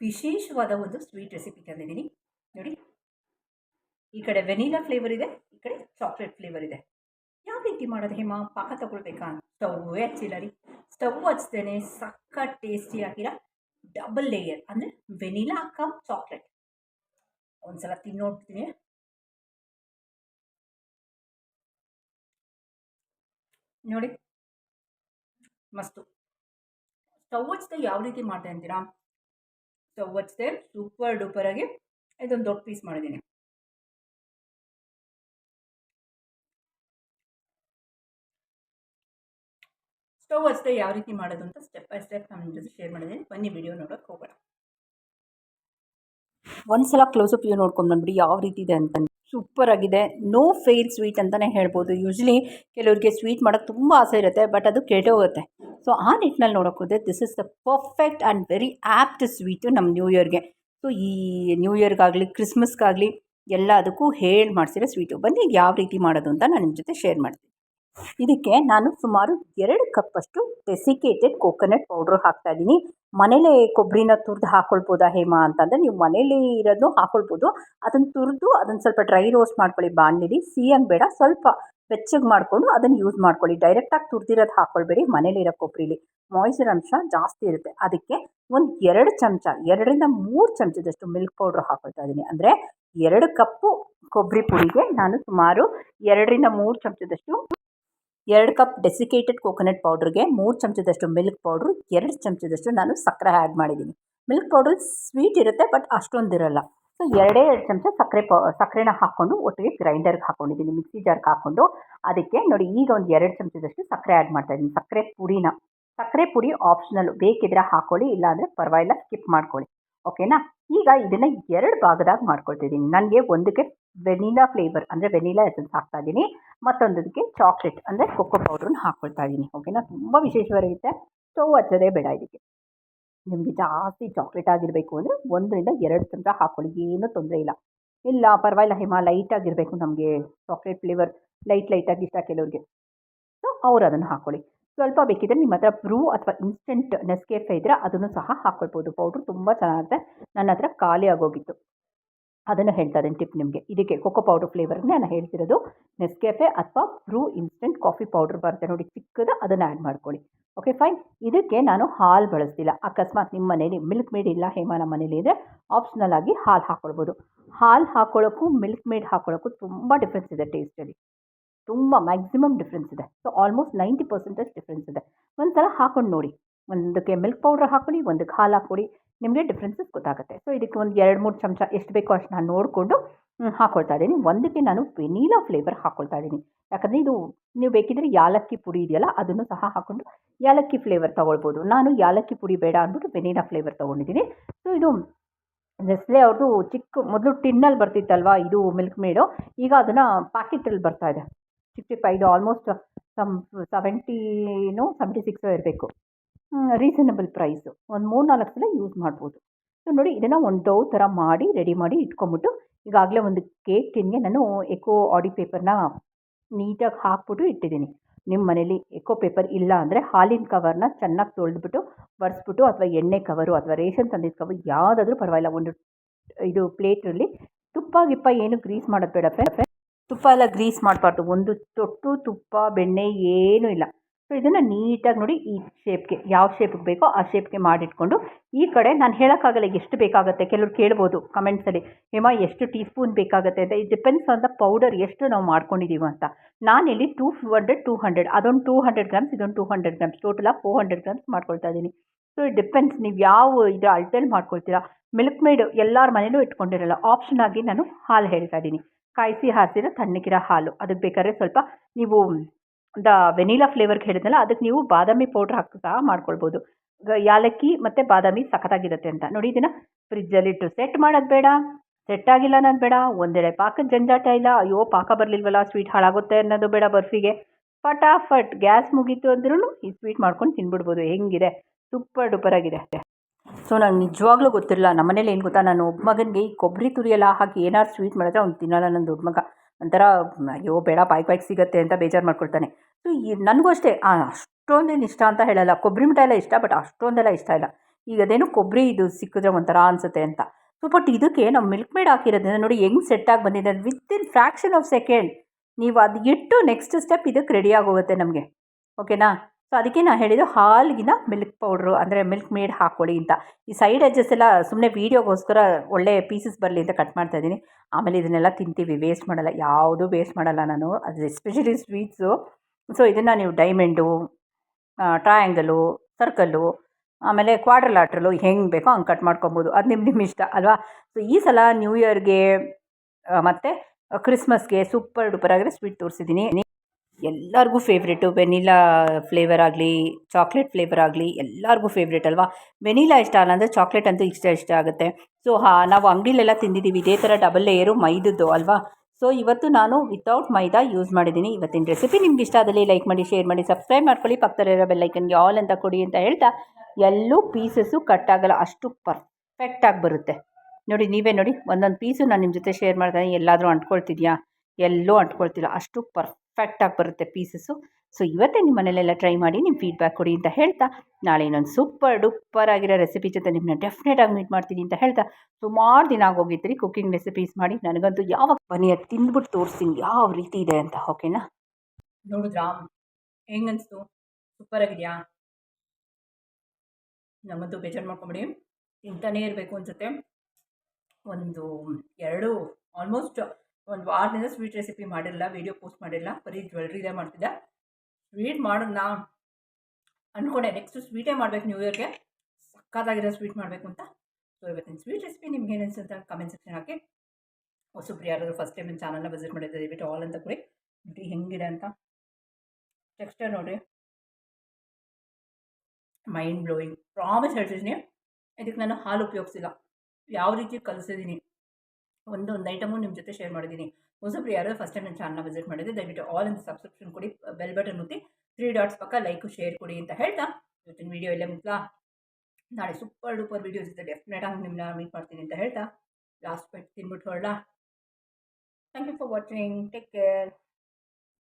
ವಿಶೇಷವಾದ ಒಂದು sweet recipe ತಂದಿದ್ದೀನಿ. ನೋಡಿ. ಈ ಕಡೆ ವೆನಿಲಾ ಫ್ಲೇವರ್ ಇದೆ, ಈ ಕಡೆ ಚಾಕ್ಲೇಟ್ ಫ್ಲೇವರ್ ಇದೆ. ಯಾವ ರೀತಿ ಮಾಡೋದು ಹೇಮ? ಪಾಕ ತಗೊಳ್ಬೇಕಾ? ಸ್ಟವ್ವೇ ಹಚ್ಚಿಲ್ಲ ರೀ ಸ್ಟವ್ ಹಚ್ದೇನೆ ಸಕ್ಕ ಟೇಸ್ಟಿಯಾಗಿರೋ ಡಬಲ್ ಲೇಯರ್ ಅಂದರೆ ವೆನಿಲಾ ಕಮ್ ಚಾಕ್ಲೇಟ್ ಒಂದ್ಸಲ ತಿನ್ನೋಡ್ತೀನಿ ನೋಡಿ. ಮಸ್ತು. ಸ್ಟವ್ ಹಚ್ದೆ ಯಾವ ರೀತಿ ಮಾಡ್ದೆ ಅಂತೀರಾ? ಸ್ಟವ್ ಹಚ್ದೆ ಸೂಪರ್ ಡೂಪರಾಗಿ ಇದೊಂದು ದೊಡ್ಡ ಪೀಸ್ ಮಾಡಿದ್ದೀನಿ. ಸ್ಟವ್ ಹಚ್ದೆ ಯಾವ ರೀತಿ ಮಾಡೋದು ಅಂತ ಸ್ಟೆಪ್ ಬೈ ಸ್ಟೆಪ್ ನಮ್ಮ ಜೊತೆ ಶೇರ್ ಮಾಡಿದ್ದೀನಿ. ಬನ್ನಿ ವಿಡಿಯೋ ನೋಡೋಕೆ ಹೋಗೋಣ. ಒಂದ್ಸಲ ಕ್ಲೋಸಪ್ ವ್ಯೂ ನೋಡ್ಕೊಂಡು ಬಂದ್ಬಿಡಿ. ಯಾವ ರೀತಿ ಇದೆ ಅಂತ. ಸೂಪರ್ ಆಗಿದೆ. ನೋ ಫೇಲ್ ಸ್ವೀಟ್ ಅಂತಲೇ ಹೇಳ್ಬೋದು. ಯೂಶ್ವಲಿ ಕೆಲವರಿಗೆ ಸ್ವೀಟ್ ಮಾಡೋಕ್ಕೆ ತುಂಬ ಆಸೆ ಇರುತ್ತೆ ಬಟ್ ಅದು ಕೆಟ್ಟೋಗುತ್ತೆ ಸೊ ಆ ನಿಟ್ಟಿನಲ್ಲಿ ನೋಡೋಕ್ಕೋದ್ರೆ this is the perfect and very apt sweet ನಮ್ಮ ನ್ಯೂ ಇಯರ್ಗೆ ಸೊ ಈ ನ್ಯೂ ಇಯರ್ಗಾಗಲಿ ಕ್ರಿಸ್ಮಸ್ಗಾಗಲಿ ಎಲ್ಲದಕ್ಕೂ ಹೇಳಿ ಮಾಡಿಸಿರೋ ಸ್ವೀಟು ಬನ್ನಿ ಯಾವ ರೀತಿ ಮಾಡೋದು ಅಂತ ನಾನು ನಿಮ್ಮ ಜೊತೆ ಶೇರ್ ಮಾಡ್ತೀನಿ. ಇದಕ್ಕೆ ನಾನು ಸುಮಾರು ಎರಡು ಕಪ್ಪಷ್ಟು ಡೆಸಿಕೇಟೆಡ್ ಕೋಕೋನಟ್ ಪೌಡ್ರ್ ಹಾಕ್ತಾಯಿದ್ದೀನಿ ಮನೇಲೇ ಕೊಬ್ಬರಿನ ತುರಿದು ಹಾಕ್ಕೊಳ್ಬೋದಾ ಹೇಮಾ ಅಂತಂದರೆ ನೀವು ಮನೇಲಿ ಇರೋದು ಹಾಕ್ಕೊಳ್ಬೋದು ಅದನ್ನು ತುರಿದು ಅದನ್ನು ಸ್ವಲ್ಪ ಡ್ರೈ ರೋಸ್ಟ್ ಮಾಡ್ಕೊಳ್ಳಿ ಬಾಣಲಿಲಿ ಸಿಹಿಯಂಗೆ ಬೇಡ, ಸ್ವಲ್ಪ ಬೆಚ್ಚಗೆ ಮಾಡಿಕೊಂಡು ಅದನ್ನು ಯೂಸ್ ಮಾಡ್ಕೊಳ್ಳಿ. ಡೈರೆಕ್ಟಾಗಿ ತುರಿದಿರೋದು ಹಾಕ್ಕೊಳ್ಬೇಡಿ ಮನೇಲಿರೋ ಕೊಬ್ಬರಿಲಿ ಮಾಯ್ಚರ್ ಅಂಶ ಜಾಸ್ತಿ ಇರುತ್ತೆ. ಅದಕ್ಕೆ ಒಂದು ಎರಡು ಚಮಚ, ಎರಡರಿಂದ ಮೂರು ಚಮಚದಷ್ಟು ಮಿಲ್ಕ್ ಪೌಡ್ರ್ ಹಾಕ್ಕೊಳ್ತಾ ಇದ್ದೀನಿ ಅಂದರೆ ಎರಡು ಕಪ್ಪು ಕೊಬ್ಬರಿ ಪುಡಿಗೆ ನಾನು ಸುಮಾರು ಎರಡರಿಂದ ಮೂರು ಚಮಚದಷ್ಟು ಎರಡು ಕಪ್ ಡೆಸಿಕೇಟೆಡ್ ಕೋಕೋನಟ್ ಪೌಡ್ರಿಗೆ ಮೂರು ಚಮಚದಷ್ಟು ಮಿಲ್ಕ್ ಪೌಡ್ರು ಎರಡು ಚಮಚದಷ್ಟು ನಾನು ಸಕ್ಕರೆ ಆ್ಯಡ್ ಮಾಡಿದ್ದೀನಿ. ಮಿಲ್ಕ್ ಪೌಡ್ರ್ ಸ್ವೀಟ್ ಇರುತ್ತೆ ಬಟ್ ಅಷ್ಟೊಂದಿರಲ್ಲ ಸೊ ಎರಡೇ ಎರಡು ಚಮಚ ಸಕ್ಕರೆ ಪೌ, ಸಕ್ಕರೆನ ಹಾಕ್ಕೊಂಡು ಒಟ್ಟಿಗೆ ಗ್ರೈಂಡರ್ಗೆ ಹಾಕ್ಕೊಂಡಿದ್ದೀನಿ ಮಿಕ್ಸಿ ಜಾರ್ಗೆ ಹಾಕ್ಕೊಂಡು. ಅದಕ್ಕೆ ನೋಡಿ, ಈಗ ಒಂದು ಎರಡು ಚಮಚದಷ್ಟು ಸಕ್ಕರೆ ಆ್ಯಡ್ ಮಾಡ್ತಾಯಿದ್ದೀನಿ ಸಕ್ಕರೆ ಪುಡಿನ. ಸಕ್ಕರೆ ಪುಡಿ ಆಪ್ಷನಲ್ ಬೇಕಿದ್ರೆ ಹಾಕ್ಕೊಳ್ಳಿ ಇಲ್ಲಾಂದರೆ ಪರವಾಗಿಲ್ಲ ಸ್ಕಿಪ್ ಮಾಡ್ಕೊಳ್ಳಿ. ಓಕೆನಾ ಈಗ ಇದನ್ನು ಎರಡು ಭಾಗದಾಗ ಮಾಡ್ಕೊಳ್ತಿದ್ದೀನಿ ನನಗೆ ಒಂದಕ್ಕೆ ವೆನಿಲಾ ಫ್ಲೇವರ್ ಅಂದರೆ ವೆನಿಲಾ ಎಸೆನ್ಸ್ ಹಾಕ್ತಾ ಇದ್ದೀನಿ ಮತ್ತೊಂದಕ್ಕೆ ಚಾಕ್ಲೇಟ್ ಅಂದರೆ ಕೊಕ್ಕೋ ಪೌಡ್ರನ್ನ ಹಾಕ್ಕೊಳ್ತಾ ಇದ್ದೀನಿ ಓಕೆನಾ? ತುಂಬ ವಿಶೇಷವಾಗಿರುತ್ತೆ ಸ್ಟವ್ ಹಚ್ಚೋದೇ ಬೇಡ ಇದಕ್ಕೆ. ನಿಮಗೆ ಜಾಸ್ತಿ ಚಾಕ್ಲೇಟ್ ಆಗಿರಬೇಕು ಅಂದರೆ ಒಂದರಿಂದ ಎರಡು ಚಮಚ ಹಾಕ್ಕೊಳ್ಳಿ ಏನೂ ತೊಂದರೆ ಇಲ್ಲ. ಇಲ್ಲ, ಪರವಾಗಿಲ್ಲ ಹಿಮ ಲೈಟಾಗಿರಬೇಕು ನಮಗೆ. ಚಾಕ್ಲೇಟ್ ಫ್ಲೇವರ್ ಲೈಟ್ ಲೈಟಾಗಿ ಇಷ್ಟ ಕೆಲವ್ರಿಗೆ. ಸೊ, ಅವ್ರು ಅದನ್ನು ಹಾಕ್ಕೊಳ್ಳಿ ಸ್ವಲ್ಪ ಬೇಕಿದ್ರೆ ನಿಮ್ಮ ಹತ್ರ ಬ್ರೂ ಅಥವಾ ಇನ್ಸ್ಟೆಂಟ್ ನೆಸ್ಕೆಫೆ ಇದ್ದರೆ ಅದನ್ನು ಸಹ ಹಾಕ್ಕೊಳ್ಬೋದು ಪೌಡ್ರು ತುಂಬ ಚೆನ್ನಾಗಿದೆ ನನ್ನ ಹತ್ರ ಖಾಲಿ ಆಗೋಗಿತ್ತು. ಅದನ್ನು ಹೇಳ್ತಾ ಇದ್ದೀನಿ ಟಿಪ್ ನಿಮಗೆ. ಇದಕ್ಕೆ ಕೊಕೋ ಪೌಡ್ರ್ ಫ್ಲೇವರ್ನೇ ನಾನು ಹೇಳ್ತಿರೋದು. ನೆಸ್ಕೆಫೆ ಅಥವಾ ಬ್ರೂ ಇನ್ಸ್ಟೆಂಟ್ ಕಾಫಿ ಪೌಡ್ರ್ ಬರುತ್ತೆ ನೋಡಿ, ಚಿಕ್ಕದು ಅದನ್ನು ಆ್ಯಡ್ ಮಾಡ್ಕೊಳ್ಳಿ. ಓಕೆ ಫೈನ್ ಇದಕ್ಕೆ ನಾನು ಹಾಲು ಬಳಸ್ತಿಲ್ಲ. ಅಕಸ್ಮಾತ್ ನಿಮ್ಮ ಮನೇಲಿ ಮಿಲ್ಕ್ ಮೇಡ್ ಇಲ್ಲ ಹೇಮ ನಮ್ಮ ಮನೇಲಿ ಇದ್ದರೆ ಆಪ್ಷನಲ್ ಆಗಿ ಹಾಲು ಹಾಕ್ಕೊಳ್ಬೋದು ಹಾಲು ಹಾಕ್ಕೊಳ್ಳೋಕ್ಕೂ ಮಿಲ್ಕ್ ಮೇಡ್ ಹಾಕ್ಕೊಳ್ಳೋಕ್ಕೂ ತುಂಬ ಡಿಫ್ರೆನ್ಸ್ ಇದೆ ಟೇಸ್ಟಲ್ಲಿ ತುಂಬ ಮ್ಯಾಕ್ಸಿಮಮ್ ಡಿಫ್ರೆನ್ಸ್ ಇದೆ. So almost ninety percentage difference ಇದೆ. ಒಂದು ಸಲ ಹಾಕೊಂಡು ನೋಡಿ. ಒಂದಕ್ಕೆ ಮಿಲ್ಕ್ ಪೌಡ್ರ್ ಹಾಕೊಳ್ಳಿ ಒಂದಕ್ಕೆ ಹಾಲು ಹಾಕ್ಕೊಡಿ ನಿಮಗೆ ಡಿಫ್ರೆನ್ಸಸ್ ಗೊತ್ತಾಗುತ್ತೆ. ಸೊ ಇದಕ್ಕೆ ಒಂದು ಎರಡು, ಮೂರು ಚಮಚ ಎಷ್ಟು ಬೇಕೋ ಅಷ್ಟು ನಾನು ನೋಡಿಕೊಂಡು ಹಾಕ್ಕೊಳ್ತಾ ಇದ್ದೀನಿ. ಒಂದಕ್ಕೆ ನಾನು ವೆನೀಲಾ ಫ್ಲೇವರ್ ಹಾಕ್ಕೊಳ್ತಾ ಇದ್ದೀನಿ. ಯಾಕಂದರೆ ಇದು ನೀವು ಬೇಕಿದ್ರೆ ಯಾಲಕ್ಕಿ ಪುಡಿ ಇದೆಯಲ್ಲ, ಅದನ್ನು ಸಹ ಹಾಕ್ಕೊಂಡು ಯಾಲಕ್ಕಿ ಫ್ಲೇವರ್ ತೊಗೊಳ್ಬೋದು. ನಾನು ಯಾಲಕ್ಕಿ ಪುಡಿ ಬೇಡ ಅಂದ್ಬಿಟ್ಟು ವೆನೀಲಾ ಫ್ಲೇವರ್ ತೊಗೊಂಡಿದ್ದೀನಿ. ಸೊ ಇದು ನೆಸ್ಲೆ ಅವ್ರದ್ದು ಚಿಕ್ಕ, ಮೊದಲು ಟಿನ್ನಲ್ಲಿ ಬರ್ತಿತ್ತಲ್ವ, ಇದು ಮಿಲ್ಕ್ ಮೇಡು ಈಗ ಅದನ್ನು ಪ್ಯಾಕೆಟಲ್ಲಿ ಬರ್ತಾ ಇದೆ. ಸಿಕ್ಸ್ಟಿ ಫೈವ್ ಆಲ್ಮೋಸ್ಟ್ ಸಮ್ ಸೆವೆಂಟೀನೋ ಸೆವೆಂಟಿ ಸಿಕ್ಸೋ ಇರಬೇಕು. ರೀಸನಬಲ್ ಪ್ರೈಸು ಒಂದು ಮೂರು ನಾಲ್ಕು ಸಲ ಯೂಸ್ ಮಾಡ್ಬೋದು. ಸೊ ನೋಡಿ, ಇದನ್ನು ಒಂದು ಡೌ ಥರ ಮಾಡಿ ರೆಡಿ ಮಾಡಿ ಇಟ್ಕೊಂಬಿಟ್ಟು ಈಗಾಗಲೇ ಒಂದು ಕೇಕ್ ಟಿನ್ಗೆ ನಾನು ಎಕೋ ಆಡಿ ಪೇಪರ್ನ ನೀಟಾಗಿ ಹಾಕ್ಬಿಟ್ಟು ಇಟ್ಟಿದ್ದೀನಿ. ನಿಮ್ಮ ಮನೇಲಿ ಎಕೋ ಪೇಪರ್ ಇಲ್ಲ ಅಂದರೆ ಹಾಲಿನ ಕವರ್ನ ಚೆನ್ನಾಗಿ ತೊಳೆದ್ಬಿಟ್ಟು ಬರೆಸ್ಬಿಟ್ಟು ಅಥವಾ ಎಣ್ಣೆ ಕವರು ಅಥವಾ ರೇಷನ್ ತಂದಿದ್ದ ಕವರ್ ಯಾವುದಾದ್ರೂ ಪರವಾಗಿಲ್ಲ. ಒಂದು ಇದು ಪ್ಲೇಟಲ್ಲಿ ತುಪ್ಪ, ಗಿಪ್ಪ ಏನು ಗ್ರೀಸ್ ಮಾಡೋದು ಬೇಡ ತುಪ್ಪ ಎಲ್ಲ ಗ್ರೀಸ್ ಮಾಡಬಾರ್ದು. ಒಂದು ತೊಟ್ಟು ತುಪ್ಪ, ಬೆಣ್ಣೆ ಏನೂ ಇಲ್ಲ. ಸೊ ಇದನ್ನು ನೀಟಾಗಿ ನೋಡಿ ಈ ಶೇಪ್ಗೆ ಯಾವ ಶೇಪ್ಗೆ ಬೇಕೋ ಆ ಶೇಪ್ಗೆ ಮಾಡಿಟ್ಕೊಂಡು ಈ ಕಡೆ ನಾನು ಹೇಳೋಕ್ಕಾಗಲ್ಲ ಎಷ್ಟು ಬೇಕಾಗುತ್ತೆ. ಕೆಲವ್ರು ಕೇಳ್ಬೋದು ಕಮೆಂಟ್ಸಲ್ಲಿ ಹೇಮ, ಎಷ್ಟು ಟೀ ಸ್ಪೂನ್ ಬೇಕಾಗುತ್ತೆ? ಅಂತ. It depends on the powder ಎಷ್ಟು ನಾವು ಮಾಡ್ಕೊಂಡಿದ್ದೀವಿ ಅಂತ. ನಾನಿಲ್ಲಿ ಟೂ ಹಂಡ್ರೆಡ್ ಟೂ ಹಂಡ್ರೆಡ್ ಅದೊಂದು ಟೂ ಹಂಡ್ರೆಡ್ ಗ್ರಾಮ್ಸ್ ಇದೊಂದು two hundred grams total four hundred grams ಮಾಡ್ಕೊಳ್ತಾ ಇದ್ದೀನಿ ಸೊ ಇಟ್ ಡಿಪೆಂಡ್ಸ್ ನೀವು ಯಾವ ಇದು ಅಳತೆಲಿ ಮಾಡ್ಕೊಳ್ತೀರಾ? ಮಿಲ್ಕ್ ಮೇಡ್ ಎಲ್ಲರ ಮನೇಲೂ ಇಟ್ಕೊಂಡಿರಲ್ಲ. ಆಪ್ಷನ್ ಆಗಿ ನಾನು ಹಾಲು ಹೇಳ್ತಾ ಇದ್ದೀನಿ ಕಾಯಿಸಿ ಹಾಸಿರೋ ತಣ್ಣಗಿರೋ ಹಾಲು. ಅದಕ್ಕೆ ಬೇಕಾದ್ರೆ ಸ್ವಲ್ಪ ನೀವು ದ ವೆನಿಲಾ ಫ್ಲೇವರ್ಗೆ ಹೇಳಿದ್ನಲ್ಲ, ಅದಕ್ಕೆ ನೀವು ಬಾದಾಮಿ ಪೌಡ್ರ್ ಹಾಕಿ ಸಹ ಮಾಡ್ಕೊಳ್ಬೋದು. ಯಾಲಕ್ಕಿ ಮತ್ತು ಬಾದಾಮಿ ಸಖತ್ತಾಗಿರುತ್ತೆ ಅಂತ. ನೋಡಿ ಇದನ್ನು ಫ್ರಿಜ್ಜಲ್ಲಿಟ್ಟು ಸೆಟ್ ಮಾಡೋದು ಬೇಡ. ಸೆಟ್ ಆಗಿಲ್ಲ ಅನ್ನೋದು ಬೇಡ. ಒಂದೆಡೆ ಪಾಕದ ಜಂಜಾಟ ಇಲ್ಲ. ಅಯ್ಯೋ, ಪಾಕ ಬರಲಿಲ್ವಲ್ಲ ಸ್ವೀಟ್ ಹಾಳಾಗುತ್ತೆ ಅನ್ನೋದು ಬೇಡ ಬರ್ಫಿಗೆ. ಫಟಾಫಟ್ ಗ್ಯಾಸ್ ಮುಗೀತು ಅಂದ್ರೂ ಈ ಸ್ವೀಟ್ ಮಾಡ್ಕೊಂಡು ತಿನ್ಬಿಡ್ಬೋದು. ಹೆಂಗಿದೆ? ಸೂಪರ್ ಡೂಪರ್ ಆಗಿದೆ. ಸೊ ನಂಗೆ ನಿಜವಾಗ್ಲೂ ಗೊತ್ತಿರಲ್ಲ ನಮ್ಮನೇಲಿ ಏನು ಗೊತ್ತಾ, ನಾನು ಒಬ್ಬ ಮಗನಿಗೆ ಈ ಕೊಬ್ಬರಿ ತುರಿ ಎಲ್ಲ ಹಾಕಿ ಏನಾದ್ರು ಸ್ವೀಟ್ ಮಾಡಿದ್ರೆ ಅವ್ನು ತಿನ್ನಲ್ಲ ನನ್ನ ದೊಡ್ಡ ಮಗ. ಒಂಥರ, ಅಯ್ಯೋ, ಬೇಡ, ಬಾಯ್ ಬಾಯ್ಗೆ ಸಿಗುತ್ತೆ ಅಂತ ಬೇಜಾರು ಮಾಡ್ಕೊಳ್ತಾನೆ. ಸೊ ಈ ನನಗೂ ಅಷ್ಟೇ. ಅಷ್ಟೊಂದೇನು ಇಷ್ಟ ಅಂತ ಹೇಳಲ್ಲ. ಕೊಬ್ಬರಿ ಮಿಠಾಯಿ ಇಷ್ಟ, ಬಟ್ ಅಷ್ಟೊಂದೆಲ್ಲ ಇಷ್ಟ ಇಲ್ಲ. ಈಗ ಅದೇನು ಕೊಬ್ಬರಿ ಇದು ಸಿಕ್ಕಿದ್ರೆ ಒಂಥರ ಅನಿಸುತ್ತೆ ಅಂತ. ಸೊ ಬಟ್ ಇದಕ್ಕೆ ನಾವು ಮಿಲ್ಕ್ ಮೇಡ್ ಹಾಕಿರೋದ್ರಿಂದ ನೋಡಿ ಹೆಂಗೆ ಸೆಟ್ಟಾಗಿ ಬಂದಿದೆ ವಿತಿನ್ ಫ್ರ್ಯಾಕ್ಷನ್ ಆಫ್ ಸೆಕೆಂಡ್ ನೀವು ಅದು ಇಟ್ಟು ನೆಕ್ಸ್ಟ್ ಸ್ಟೆಪ್ ಇದಕ್ಕೆ ರೆಡಿ ಆಗೋಗುತ್ತೆ ನಮಗೆ. ಓಕೆನಾ ಸೊ ಅದಕ್ಕೆ ನಾನು ಹೇಳಿದ್ದು ಹಾಲಿಗಿನ ಮಿಲ್ಕ್ ಪೌಡ್ರು ಅಂದರೆ ಮಿಲ್ಕ್ ಮೇಡ್ ಹಾಕ್ಕೊಳ್ಳಿ ಅಂತ. ಈ ಸೈಡ್ ಎಜ್ಜಸ್ ಎಲ್ಲ ಸುಮ್ಮನೆ ವೀಡಿಯೋಗೋಸ್ಕರ ಒಳ್ಳೆ ಪೀಸಸ್ ಬರಲಿ ಅಂತ ಕಟ್ ಮಾಡ್ತಾ ಇದ್ದೀನಿ. ಆಮೇಲೆ ಇದನ್ನೆಲ್ಲ ತಿಂತೀವಿ ವೇಸ್ಟ್ ಮಾಡಲ್ಲ, ಯಾವುದೂ ವೇಸ್ಟ್ ಮಾಡಲ್ಲ ನಾನು. ಅದು ಎಸ್ಪೆಷಲಿ ಸ್ವೀಟ್ಸು ಸೊ ಇದನ್ನು ನೀವು ಡೈಮಂಡು ಟ್ರಯಾಂಗಲು ಸರ್ಕಲ್ಲು ಆಮೇಲೆ ಕ್ವಾಡ್ರಲಾಟ್ರಲು ಹೆಂಗೆ ಬೇಕೋ ಹಂಗೆ ಕಟ್ ಮಾಡ್ಕೊಬೋದು. ಅದು ನಿಮ್ಮ ನಿಮ್ಮ ಇಷ್ಟ, ಅಲ್ವಾ? ಸೊ ಈ ಸಲ ನ್ಯೂ ಇಯರ್ಗೆ ಮತ್ತು ಕ್ರಿಸ್ಮಸ್ಗೆ ಸೂಪರ್ ಡೂಪರ್ ಆಗಿರೋ ಸ್ವೀಟ್ ತೋರಿಸಿದ್ದೀನಿ. ಎಲ್ಲರಿಗೂ ಫೇವ್ರೇಟು ವೆನಿಲಾ ಫ್ಲೇವರ್ ಆಗಲಿ ಚಾಕ್ಲೇಟ್ ಫ್ಲೇವರ್ ಆಗಲಿ ಎಲ್ಲರಿಗೂ ಫೇವ್ರೇಟ್ ಅಲ್ವಾ? ವೆನಿಲಾ ಇಷ್ಟ ಅಲ್ಲ ಅಂದರೆ ಚಾಕ್ಲೇಟ್ ಅಂತೂ ಇಷ್ಟ ಇಷ್ಟ ಆಗುತ್ತೆ. ಸೊ ಹಾ, ನಾವು ಅಂಗಡಿಲೆಲ್ಲ ತಿಂದಿದ್ದೀವಿ ಇದೇ ಥರ ಡಬಲ್ ಲೇಯರು ಮೈದದ್ದು ಅಲ್ವಾ? ಸೊ ಇವತ್ತು ನಾನು ವಿತೌಟ್ ಮೈದಾ ಯೂಸ್ ಮಾಡಿದ್ದೀನಿ. ಇವತ್ತಿನ ರೆಸಿಪಿ ನಿಮ್ಗೆ ಇಷ್ಟ ಆದಲ್ಲಿ ಲೈಕ್ ಮಾಡಿ ಶೇರ್ ಮಾಡಿ ಸಬ್ಸ್ಕ್ರೈಬ್ ಮಾಡ್ಕೊಳ್ಳಿ. ಪಕ್ಕದಲ್ಲಿರೋ ಬೆಲ್ಲೈಕನ್ಗೆ ಆಲ್ ಅಂತ ಕೊಡಿ ಅಂತ ಹೇಳ್ತಾ ಎಲ್ಲೂ ಪೀಸಸ್ಸು ಆಗಲ್ಲ. ಅಷ್ಟು ಪರ್ಫೆಕ್ಟಾಗಿ ಬರುತ್ತೆ. ನೋಡಿ, ನೀವೇ ನೋಡಿ. ಒಂದೊಂದು ಪೀಸು ನಾನು ನಿಮ್ಮ ಜೊತೆ ಶೇರ್ ಮಾಡ್ತಾನೆ ಎಲ್ಲಾದರೂ ಅಂಟ್ಕೊಳ್ತಿದ್ಯಾ? ಎಲ್ಲೂ ಅಂಟ್ಕೊಳ್ತಿಲ್ಲ. ಅಷ್ಟು ಪರ್ಫೆಕ್ಟಾಗಿ ಬರುತ್ತೆ ಪೀಸಸ್ಸು ಸೊ ಇವತ್ತೇ ನಿಮ್ಮ ಮನೇಲೆಲ್ಲ ಟ್ರೈ ಮಾಡಿ ನಿಮ್ಮ ಫೀಡ್ಬ್ಯಾಕ್ ಕೊಡಿ ಅಂತ ಹೇಳ್ತಾ. ನಾಳೆ ಇನ್ನೊಂದು ಸೂಪರ್ ಡೂಪರ್ ಆಗಿರೋ ರೆಸಿಪಿ ಜೊತೆ ನಿಮ್ಮನ್ನ ಡೆಫಿನೆಟಾಗಿ ಮೀಟ್ ಮಾಡ್ತೀನಿ ಅಂತ ಹೇಳ್ತಾ. ಸುಮಾರು ದಿನ ಆಗೋಗಿತ್ತು ರೀ ಕುಕ್ಕಿಂಗ್ ರೆಸಿಪೀಸ್ ಮಾಡಿ. ನನಗಂತೂ ಯಾವಾಗ ಮನೆಯ ತಿಂದ್ಬಿಟ್ಟು ತೋರಿಸ್ತೀನಿ ಯಾವ ರೀತಿ ಇದೆ ಅಂತ ಓಕೆನಾ ನೋಡಿದ್ರಾ ಹೆಂಗೆ ಅನಿಸ್ತು ಸೂಪರ್ ಆಗಿದೆಯಾ? ನಮ್ಮಂತೂ ಬೇಜಾರು ಮಾಡ್ಕೊಂಬಿಡಿ. ತಿಂತಾನೇ ಇರಬೇಕು ಅನಿಸುತ್ತೆ. ಒಂದು, ಎರಡು ಆಲ್ಮೋಸ್ಟ್ ಒಂದು ವಾರದಿಂದ ಸ್ವೀಟ್ ರೆಸಿಪಿ ಮಾಡಿರಲ್ಲ ವೀಡಿಯೋ ಪೋಸ್ಟ್ ಮಾಡಿರಲಿಲ್ಲ, ಬರೀ ಜ್ಯುವೆಲ್ರಿದೇ ಮಾಡ್ತಿದ್ದೆ. ಸ್ವೀಟ್ ಮಾಡೋದನ್ನ ಅಂದ್ಕೊಂಡೆ ನೆಕ್ಸ್ಟ್ ಸ್ವೀಟೇ ಮಾಡಬೇಕು ನ್ಯೂ ಇಯರ್ಗೆ ಸಕ್ಕತ್ತಾಗಿರೋ ಸ್ವೀಟ್ ಮಾಡಬೇಕು ಅಂತ. ಸೊ ಇವತ್ತಿನ ಸ್ವೀಟ್ ರೆಸಿಪಿ ನಿಮ್ಗೆ ಏನು ಅನಿಸುತ್ತೆ ಅಂತ ಕಮೆಂಟ್ ಸೆಕ್ಷನ್ ಹಾಕಿ. ಹೊಸಬ್ರು ಯಾರಾದರೂ ಫಸ್ಟ್ ಟೈಮ್ ನನ್ನ ಚಾನಲ್ನ ವಿಸಿಟ್ ಮಾಡಿದ್ರೆ ದಯವಿಟ್ಟು ಆಲ್ ಅಂತ ಕೊಡಿ. ನೋಡಿ ಹೆಂಗಿದೆ ಅಂತ. ಟೆಕ್ಸ್ಟರ್ ನೋಡಿರಿ. ಮೈಂಡ್ ಬ್ಲೋಯಿಂಗ್ ಪ್ರಾಮಿಸ್ ಹೇಳ್ತಿದ್ದೀನಿ. ಇದಕ್ಕೆ ನಾನು ಹಾಲು ಉಪಯೋಗಿಸಿಲ್ಲ. ಯಾವ ರೀತಿ ಕಲಿಸಿದ್ದೀನಿ. ಒಂದು ಒಂದು ಐಟಮು ನಿಮ್ಮ ಜೊತೆ ಶೇರ್ ಮಾಡಿದ್ದೀನಿ. ಹೊಸಬ್ರು ಯಾರು ಫಸ್ಟ್ ಟೈಮ್ ನನ್ನ ಚಾನಲ್ನ ವಿಸಿಟ್ ಮಾಡಿದ್ರೆ ದಯವಿಟ್ಟು ಆಲ್ ಇನ್ ಸಬ್ಸ್ಕ್ರಿಪ್ಷನ್ ಕೊಡಿ ಬೆಲ್ ಬಟನ್ ಒತ್ತಿ ತ್ರೀ ಡಾಟ್ಸ್ ಪಕ್ಕ ಲೈಕು ಶೇರ್ ಕೊಡಿ ಅಂತ ಹೇಳ್ತಾ ಇವತ್ತಿನ ವೀಡಿಯೋ ಇಲ್ಲೇ ಮುಗ್ಲಾ ನಾಳೆ ಸೂಪರ್ ಡೂಪರ್ ವೀಡಿಯೋಸ್ ಡೆಫಿನೆಟ್ ಆಗಿ ನಿಮ್ಮನ್ನ ಮೀಟ್ ಮಾಡ್ತೀನಿ ಅಂತ ಹೇಳ್ತಾ. ಲಾಸ್ಟ್ ಬೈಟ್ ತಿನ್ಬಿಟ್ಟು ಹೊರಡ thank you for watching take care